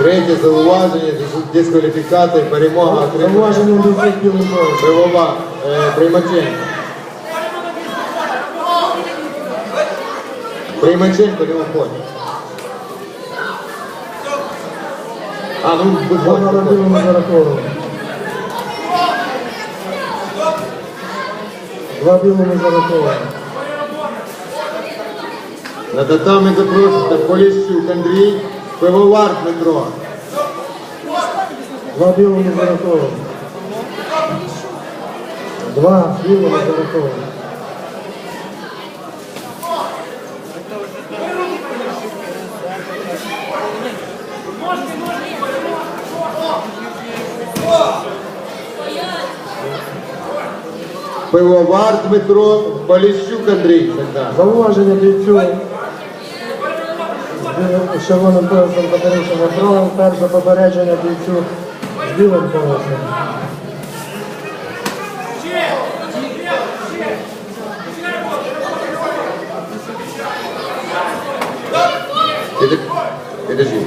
Третє зауваження, дискваліфікація, перемога Зауваження до. Пивова е, Приймаченко. Приймаченко не. А, ну, будь ласка. білому зараховано. Два білому зараховано. На татами запрошується Поліщук Андрій, Пивовар Дмитро. Два білому зараховано. Два білому зараховано. Пивовар Дмитро, Поліщук Андрій. Так, Зауваження бійцю з Червоним поясом порушення правил. Перше попередження бійцю з білим поясом. Підожди.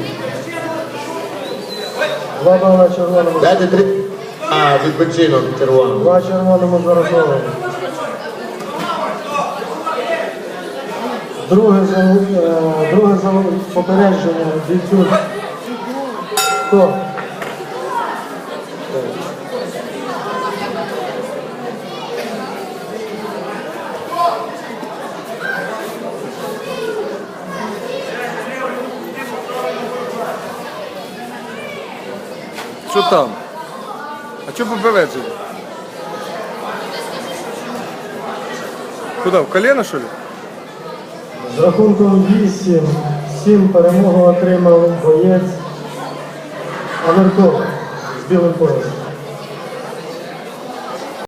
Два бала червоному. Дайте три. А, відпочинок червоному. Два червоному зараховано. Друге друге попередження бійцю. Хто? Що там? А що попередження? Куди? В колено, що ли? З рахунком 8, 7 перемогу отримав боєць Аверков з білим поясом.